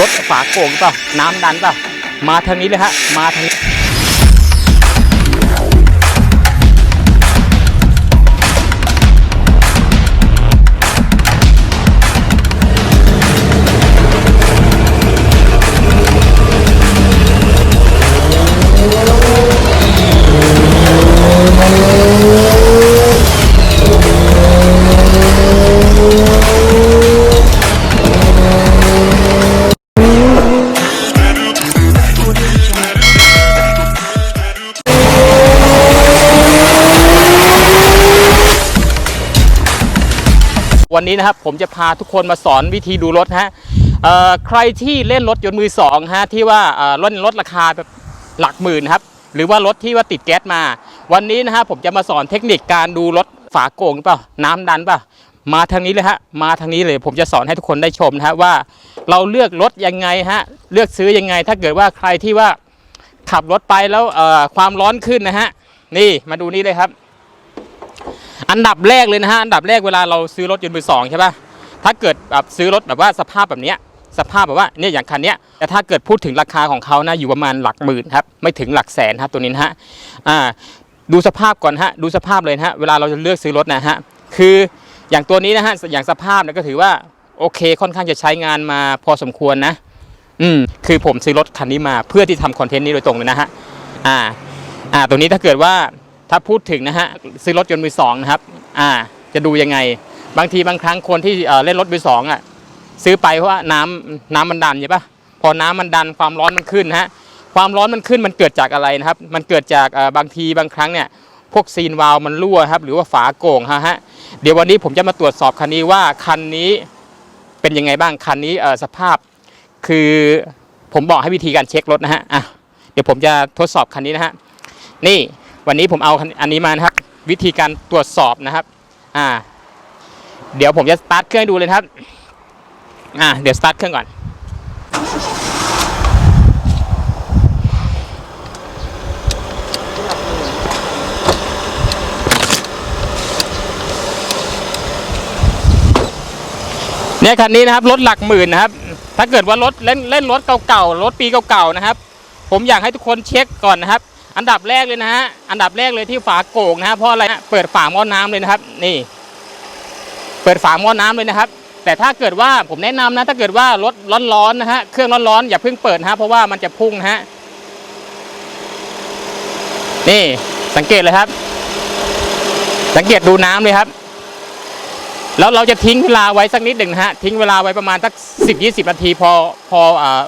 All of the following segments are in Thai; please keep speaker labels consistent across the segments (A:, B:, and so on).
A: รถฝาโก่งเปล่าน้ำดันเปล่ามาทางนี้เลยฮะ มาทางนี้ วันนี้นะครับผมจะพาทุกคนมาสอนวิธีดูรถฮะใครที่เล่นรถยนต์มือสองฮะที่ว่าเอ่อรถราคาแบบหลักหมื่นครับหรือว่ารถที่ว่าติดแก๊สมา วันนี้นะฮะผมจะมาสอนเทคนิคการดูรถฝาโก่งเปล่าน้ำดันเปล่ามาทางนี้เลยฮะมาทางนี้เลยผมจะสอนให้ทุกคนได้ชมนะฮะว่า เราเลือกรถยังไงฮะเลือกซื้อยังไง ถ้าเกิดว่าใครที่ว่าขับรถไปแล้วความร้อนขึ้นนะฮะนี่มาดูนี่เลยครับ อันดับแรกเลยนะฮะอันดับแรกเวลาเราซื้อรถยนต์มือสองใช่ป่ะถ้าเกิดแบบซื้อรถแบบว่าสภาพแบบเนี้ยสภาพแบบว่าเนี่ยอย่างคันเนี้ยแต่ถ้าเกิดพูดถึงราคาของเขานะอยู่ประมาณหลักหมื่นครับไม่ถึงหลักแสนครับตัวนี้นะฮะอ่าดูสภาพก่อนฮะดูสภาพเลยฮะเวลาเราจะเลือกซื้อรถนะฮะคืออย่างตัวนี้นะฮะอย่างสภาพเนี่ยก็ถือว่าโอเคค่อนข้างจะใช้งานมาพอสมควรนะอืมคือผมซื้อรถคันนี้มาเพื่อที่ทำคอนเทนต์นี้โดยตรงเลยนะฮะอ่าอ่าตัวนี้ถ้าเกิดว่า ถ้าพูดถึงนะฮะซื้อรถยนต์มือสองนะครับอ่าจะดูยังไง บางทีบางครั้งคนที่เล่นรถมือสองอะซื้อไปเพราะว่าน้ำน้ำมันดันใช่ปะพอน้ำมันดันความร้อนมันขึ้นนะฮะความร้อนมันขึ้นมันเกิดจากอะไรนะครับ มันเกิดจากบางทีบางครั้งเนี่ยพวกซีนวาล์วมันรั่วครับหรือว่าฝาโก่งฮะฮะเดี๋ยววันนี้ผมจะมาตรวจสอบคันนี้ว่าคันนี้เป็นยังไงบ้างคันนี้สภาพคือผมบอกให้วิธีการเช็ครถนะฮะอะเดี๋ยวผมจะทดสอบคันนี้นะฮะนี่ วันนี้ผมเอาอันนี้มานะครับ วิธีการตรวจสอบนะครับ อ่า เดี๋ยวผมจะสตาร์ทเครื่องดูเลยครับ อ่า เดี๋ยวสตาร์ทเครื่องก่อน เนี่ยคันนี้นะครับรถหลักหมื่นนะครับ ถ้าเกิดว่ารถเล่นเล่นรถเก่าๆรถปีเก่าๆนะครับ ผมอยากให้ทุกคนเช็คก่อนนะครับ อันดับแรกเลยนะฮะ อันดับแรกเลยที่ฝาโก่งนะฮะ เพราะอะไรฮะเปิดฝาหม้อน้ำเลยนะครับ นี่ เปิดฝาหม้อน้ำเลยนะครับ แต่ถ้าเกิดว่าผมแนะนำนะ ถ้าเกิดว่ารถร้อนๆนะฮะ เครื่องร้อนๆอย่าเพิ่งเปิดนะฮะ เพราะว่ามันจะพุ่งนะฮะ นี่สังเกตเลยครับ สังเกตดูน้ำเลยครับ แล้วเราจะทิ้งเวลาไว้สักนิดหนึ่งนะฮะ ทิ้งเวลาไว้ประมาณสักสิบยี่สิบนาทีพอพออ่า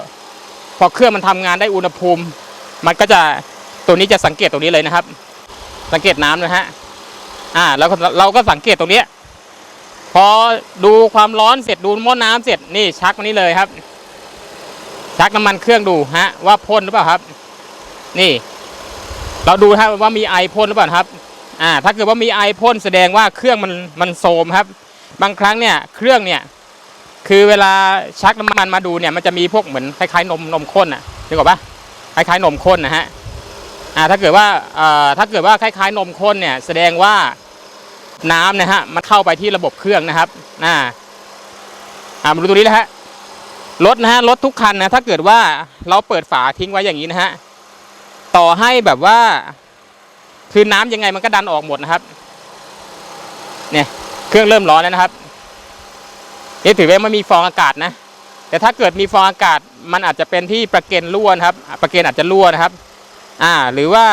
A: พอเครื่องมันทำงานได้อุณหภูมิ มันก็จะ ตัวนี้จะสังเกตตรงนี้เลยนะครับ สังเกตน้ำนะฮะอ่าแล้วเราก็สังเกตตรงเนี้ยพอดูความร้อนเสร็จดูหม้อน้ำเสร็จนี่ชักมานี่เลยครับ ชักน้ำมันเครื่องดูฮะ ว่าพ่นหรือเปล่าครับ นี่ เราดูฮะว่ามีไอพ่นหรือเปล่าครับ อ่า ถ้าเกิดว่ามีไอพ่นแสดงว่าเครื่องมันมันโทมครับ บางครั้งเนี่ยเครื่องเนี่ย คือเวลาชักน้ำมันมาดูเนี่ยมันจะมีพวกเหมือนคล้ายๆนมนมข้นอะนึกออกปะคล้ายๆนมข้นนะฮะ ถ้าเกิดว่าอ่าถ้าเกิดว่าคล้ายๆ นมข้นเนี่ยแสดงว่าน้ำนะฮะมันเข้าไปที่ระบบเครื่องนะครับอ่าอ่ามาดูตัวนี้นะฮะรถนะฮะรถทุกคันนะถ้าเกิดว่าเราเปิดฝาทิ้งไว้อย่างนี้นะฮะต่อให้แบบว่า คือน้ำยังไงมันก็ดันออกหมดนะครับ เนี่ย เครื่องเริ่มร้อนแล้วนะครับนี่ถือว่าไม่มีฟองอากาศนะ แต่ถ้าเกิดมีฟองอากาศ มันอาจจะเป็นที่ประเกนรั่วนะครับ ประเกนอาจจะรั่วนะครับ อ่าหรือว่า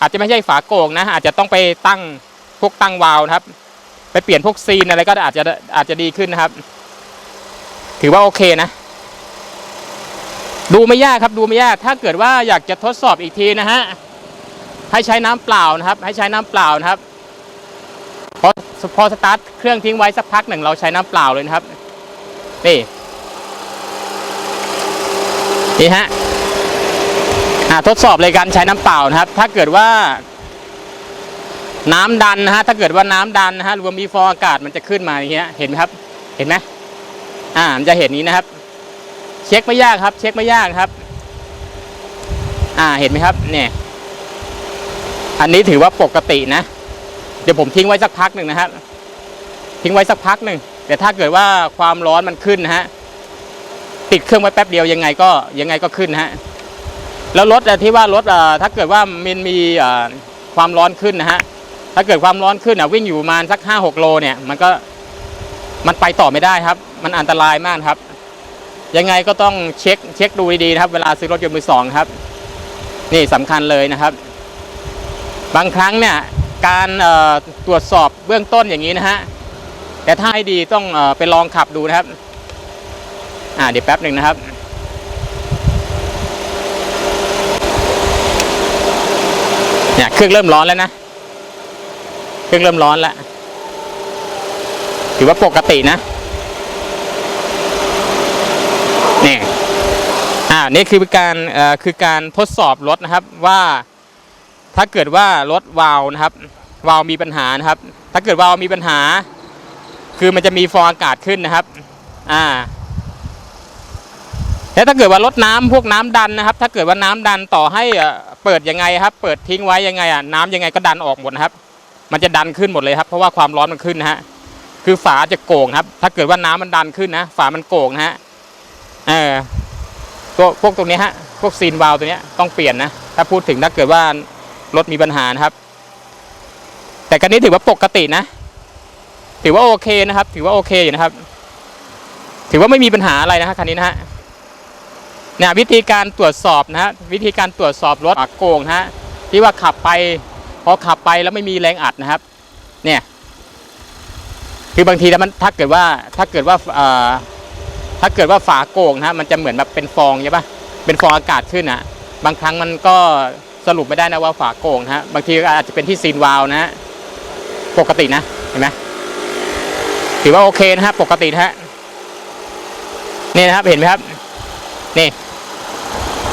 A: อาจจะไม่ใช่ฝาโก่งนะ อาจจะต้องไปตั้งพวกตั้งวาล์วนะครับ ไปเปลี่ยนพวกซีนอะไรก็อาจจะอาจจะดีขึ้นนะครับ ถือว่าโอเคนะ ดูไม่ยากครับดูไม่ยาก ถ้าเกิดว่าอยากจะทดสอบอีกทีนะฮะให้ใช้น้ำเปล่านะครับ ให้ใช้น้ำเปล่านะครับพอพอสตาร์ทเครื่องทิ้งไว้สักพักหนึ่งเราใช้น้ำเปล่าเลยนะครับนี่นี่ฮะ ทดสอบเลยการใช้น้ำเปล่านะครับ ถ้าเกิดว่า น้ำดันนะฮะถ้าเกิดว่าน้ำดันนะฮะรวมมีฟองอากาศมันจะขึ้นมาอย่างเงี้ยเห็นไหมครับ เห็นไหมอ่ามันจะเห็นนี้นะครับ เช็คไม่ยากครับ เช็คไม่ยากครับ อ่าเห็นไหมครับ เนี่ย อันนี้ถือว่าปกตินะ เดี๋ยวผมทิ้งไว้สักพักหนึ่งนะครับทิ้งไว้สักพักหนึ่งแต่ถ้าเกิดว่าความร้อนมันขึ้นนะฮะติดเครื่องไว้แป๊บเดียวยังไงก็ยังไงก็ขึ้นฮะ แล้วรถที่ว่ารถอะถ้าเกิดว่ามันมีอ่าความร้อนขึ้นนะฮะถ้าเกิดความร้อนขึ้นอะวิ่งอยู่ประมาณสักห้าหกโลเนี่ยมันก็มันไปต่อไม่ได้ครับ มันอันตรายมากครับ ยังไงก็ต้องเช็คเช็คดูดีๆนะครับ เวลาซื้อรถยนต์มือสองครับ นี่สำคัญเลยนะครับ บางครั้งเนี่ยการตรวจสอบเบื้องต้นอย่างนี้นะฮะแต่ถ้าให้ดีต้องไปลองขับดูนะครับ อ่าเดี๋ยวแป๊บหนึ่งนะครับ เนี่ยเครื่องเริ่มร้อนแล้วนะ เครื่องเริ่มร้อนแล้ว ถือว่าปกตินะนี่อ่านี่คือการเอ่อคือการทดสอบรถนะครับว่าถ้าเกิดว่ารถวาล์วนะครับ วาล์วมีปัญหานะครับ ถ้าเกิดวาล์วมีปัญหา คือมันจะมีฟองอากาศขึ้นนะครับ อ่าแล้วถ้าเกิดว่ารถน้ำพวกน้ำดันนะครับ ถ้าเกิดว่าน้ำดันต่อให้ เปิดยังไงครับ เปิดทิ้งไว้ยังไงอะน้ำยังไงก็ดันออกหมดนะครับ มันจะดันขึ้นหมดเลยครับ เพราะว่าความร้อนมันขึ้นนะฮะคือฝาจะโก่งครับ ถ้าเกิดว่าน้ำมันดันขึ้นนะฝามันโก่งนะฮะเออตัวพวกตรงนี้ฮะพวกซีนวาล์วตัวนี้ต้องเปลี่ยนนะถ้าพูดถึงถ้าเกิดว่ารถมีปัญหานะครับ แต่กันนี้ถือว่าปกตินะ ถือว่าโอเคนะครับ ถือว่าโอเคอยู่นะครับ ถือว่าไม่มีปัญหาอะไรนะฮะคันนี้นะฮะ เนี่ยวิธีการตรวจสอบนะฮะวิธีการตรวจสอบรถอักโกงนะฮะที่ว่าขับไปพอขับไปแล้วไม่มีแรงอัดนะครับ เนี่ย คือบางทีแล้วมันถ้าเกิดว่าถ้าเกิดว่าถ้าเกิดว่าฝาโกงนะฮะมันจะเหมือนแบบเป็นฟองใช่ปะเป็นฟองอากาศขึ้นอะบางครั้งมันก็สรุปไม่ได้นะว่าฝาโกงนะฮะบางทีอาจจะเป็นที่ซีนวาล์วนะฮะปกตินะเห็นไหมถือว่าโอเคนะฮะปกตินะฮะนี่นะครับเห็นไหมครับ นี่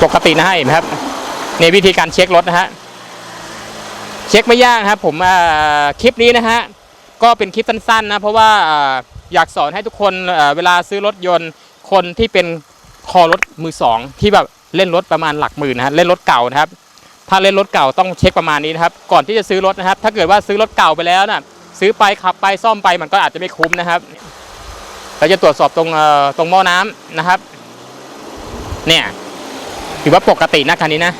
A: ปกตินะฮะเห็นครับในวิธีการเช็ครถนะฮะเช็คไม่ยากนะครับ ผมคลิปนี้นะฮะก็เป็นคลิปสั้นๆนะเพราะว่าอยากสอนให้ทุกคนเวลาซื้อรถยนต์คนที่เป็นคอรถมือสองที่แบบเล่นรถประมาณหลักหมื่นนะฮะเล่นรถเก่านะครับ ถ้าเล่นรถเก่าต้องเช็คประมาณนี้นะครับ ก่อนที่จะซื้อรถนะครับ ถ้าเกิดว่าซื้อรถเก่าไปแล้วนะซื้อไปขับไปซ่อมไปมันก็อาจจะไม่คุ้มนะครับเราจะตรวจสอบตรงตรงหม้อน้ำนะครับ เนี่ย ถือว่าปกตินะคันนี้นะ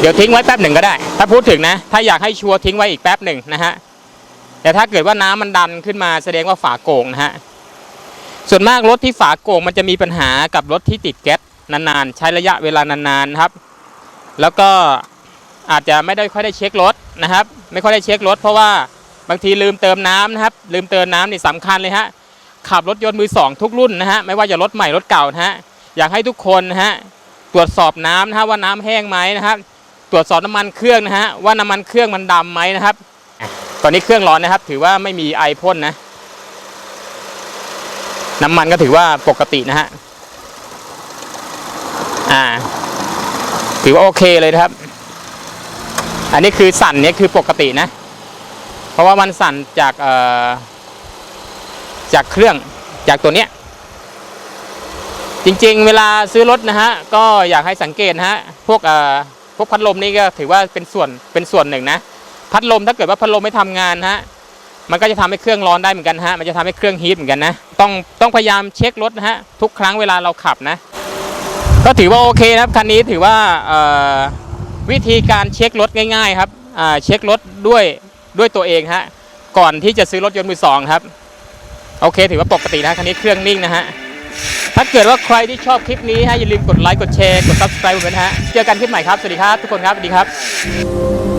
A: เดี๋ยวทิ้งไว้แป๊บหนึ่งก็ได้ ถ้าพูดถึงนะ ถ้าอยากให้ชัวร์ทิ้งไว้อีกแป๊บหนึ่งนะฮะแต่ถ้าเกิดว่าน้ำมันดันขึ้นมาแสดงว่าฝาโก่งนะฮะส่วนมากรถที่ฝาโก่งมันจะมีปัญหากับรถที่ติดแก๊สนานๆ ใช้ระยะเวลานานๆนะครับ แล้วก็อาจจะไม่ได้ค่อยได้เช็ครถนะครับ ไม่ค่อยได้เช็ครถเพราะว่าบางทีลืมเติมน้ำนะครับ ลืมเติมน้ำนี่สำคัญเลยฮะขับรถยนต์มือสองทุกรุ่นนะฮะไม่ว่าจะรถใหม่รถเก่านะฮะ อยากให้ทุกคนนะฮะตรวจสอบน้ำนะฮะว่าน้ำแห้งไหมนะครับ ตรวจสอบน้ำมันเครื่องนะฮะว่าน้ำมันเครื่องมันดำไหมนะครับ ตอนนี้เครื่องร้อนนะครับ ถือว่าไม่มีไอพ่นนะ น้ำมันก็ถือว่าปกตินะฮะอ่า ถือว่าโอเคเลยครับ อันนี้คือสั่นเนี่ยคือปกตินะ เพราะว่ามันสั่นจากเอ่อจากเครื่องจากตัวเนี้ย จริงๆ เวลาซื้อรถนะฮะก็อยากให้สังเกตนะฮะพวกเอ่อพวกพัดลมนี่ก็ถือว่าเป็นส่วนเป็นส่วนหนึ่งนะพัดลมถ้าเกิดว่าพัดลมไม่ทำงานฮะมันก็จะทำให้เครื่องร้อนได้เหมือนกันฮะมันจะทำให้เครื่องฮีทเหมือนกันนะต้องต้องพยายามเช็ครถนะฮะทุกครั้งเวลาเราขับนะ ก็ถือว่าโอเคนะครับคันนี้ถือว่าวิธีการเช็ครถง่าย ๆ ครับเช็ครถด้วยด้วยตัวเองฮะก่อนที่จะซื้อรถยนต์มือสองครับโอเค ถือว่าปกตินะคันนี้เครื่องนิ่งนะฮะ ถ้าเกิดว่าใครที่ชอบคลิปนี้ฮะอย่าลืมกดไลค์กดแชร์กด subscribe ผมด้วยนะฮะเจอกันคลิปใหม่ครับ สวัสดีครับ ทุกคนครับ สวัสดีครับ